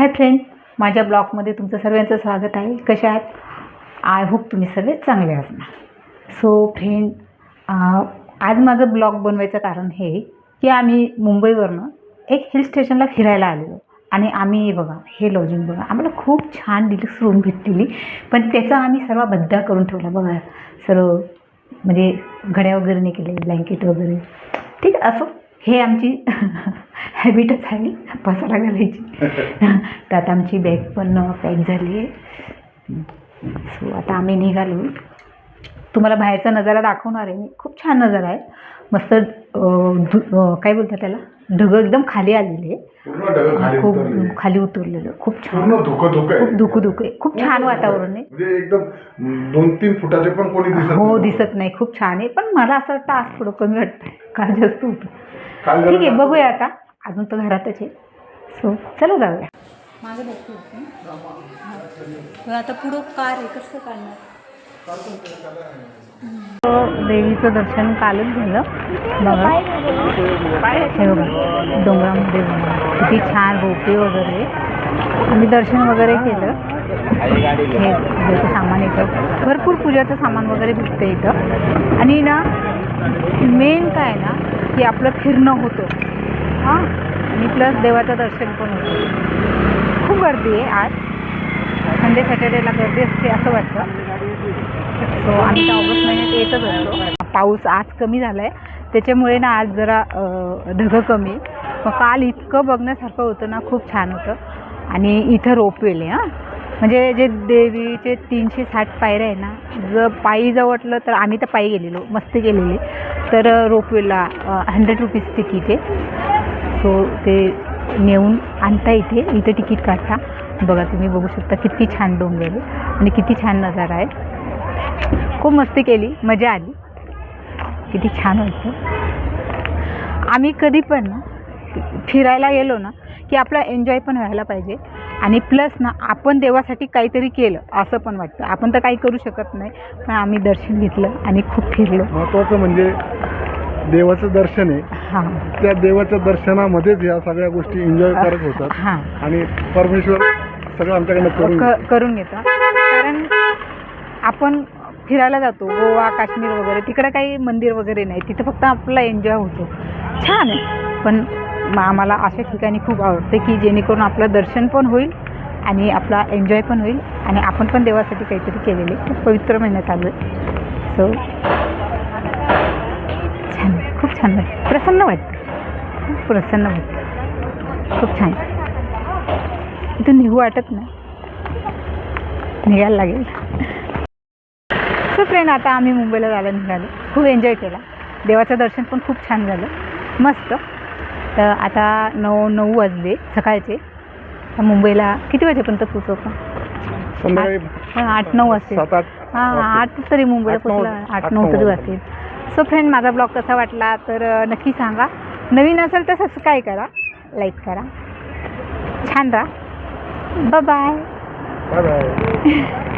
Hi friend माझ्या ब्लॉगमध्ये तुमचं सर्वांचं स्वागत आहे. कशा आहात? आय होप तुम्ही सर्व चांगले असणार. सो फ्रेंड आज माझं ब्लॉग बनवायचं कारण हे की आम्ही मुंबईवरनं एक हिल स्टेशनला फिरायला आलेलो. आणि आम्ही हे बघा हे लॉजिंग बघा आम्हाला खूप छान डिलक्स रूम भेटलेली. पण त्याचा आम्ही सर्व बद्दा करून ठेवला बघा. सर्व म्हणजे घड्या वगैरे नाही केले ब्लँकेट वगैरे. ठीक आहे हे आमची हॅबिटच आहे. पसारा घालायची. तर आता आमची बॅग पण पॅक झाली आहे. सो आता आम्ही निघालो. तुम्हाला बाहेरचा नजारा दाखवणार आहे मी. खूप छान नजारा आहे. मस्त धु- काय बोलतात त्याला? ढगं एकदम खाली आलेले खाली खूप खाली उतरलेलं. खूप छान. खूप आहे. धुकू धुकू आहे. खूप छान वातावरण आहे. म्हणजे एकदम दोन तीन फुटाचे पण कोणी हो. दिसत नाही. खूप छान आहे. पण मला असं वाटतं आज थोडं कमी वाटतंय. काल जास्त होतं. ठीक आहे बघूया आता. अजून तर घरातच आहे. सो चला जाऊया. माझं बघतो आता पुढं कार आहे कसं काढणार? देवीचं दर्शन कालच झालं. बघा. हे बघा डोंगरामध्ये बघा. किती छान रोपे वगैरे. आम्ही दर्शन वगैरे केलं? हे पूजेचं सामान येतं भरपूर पूजाचं सामान वगैरे भेटतं इथं. आणि ना मेन काय ना की आपलं फिरणं होतं. हां? आणि प्लस देवाचं दर्शन पण होतं. खूप गर्दी आहे आज. संडे सॅटर्डेला गर्दी असते असं वाटतं. सो आम्ही तर ऑगस्ट महिन्यात येतच असतो. पाऊस आज कमी झाला आहे त्याच्यामुळे ना आज जरा अं, ढगं कमी. मग काल इतकं बघण्यासारखं होतं ना खूप छान होतं. आणि इथं रोपवेल आहे हां. म्हणजे जे देवीचे तीनशे साठ पायऱ्या आहे ना जर पायी जर वाटलं तर आम्ही तर पायी गेलेलो मस्ती गेलेली तर रोपवेला हंड्रेड रुपीज तिकीट आहे. सो ते नेऊन आणता इथे इथे तिकीट काढता. बघा तुम्ही बघू शकता किती छान डोंगर आहे आणि किती छान नजारा आहे. खूप मस्ती केली मजा आली. किती छान वाटतं आम्ही कधी पण ना फिरायला गेलो ना की आपला एन्जॉय पण व्हायला पाहिजे. आणि प्लस ना आपण देवासाठी काहीतरी केलं असं पण वाटतं. आपण तर काही करू शकत नाही पण आम्ही दर्शन घेतलं आणि खूप फिरलो. महत्वाचं म्हणजे देवाचं दर्शन आहे. हां. त्या देवाच्या दर्शनामध्येच या सगळ्या गोष्टी एन्जॉय करत होतात. हां. आणि परमेश्वर सगळं आमच्याकडनं करून क करून घेतो. कारण आपण फिरायला जातो गोवा काश्मीर वगैरे तिकडे काही मंदिर वगैरे नाही. तिथं फक्त आपला एन्जॉय होतो. छान आहे. पण मग आम्हाला अशा ठिकाणी खूप आवडते की जेणेकरून आपलं दर्शन पण होईल आणि आपला एन्जॉय पण होईल आणि आपण पण देवासाठी काहीतरी केलेले. खूप पवित्र महिना चालू आहे. सो छान. खूप छान वाटतं. प्रसन्न वाटतं. खूप प्रसन्न वाटतं. खूप छान. इथून निघू वाटत नाही. निघायला लागेल. सो फ्रेंड आता आम्ही मुंबईला जायला निघालो. खूप एन्जॉय केला. देवाचं दर्शन पण खूप छान झालं. मस्त. तर आता नऊ नऊ वाजले सकाळचे. मुंबईला किती वाजेपर्यंत पोचवतो आठ नऊ वाजते हां. आठ तरी मुंबईला पोचला आठ नऊ तरी वाजतील. सो फ्रेंड माझा ब्लॉग कसा वाटला? तर नक्की सांगा. नवीन असेल तर सबस्क्राईब करा लाईक करा. छान राहा. Bye bye bye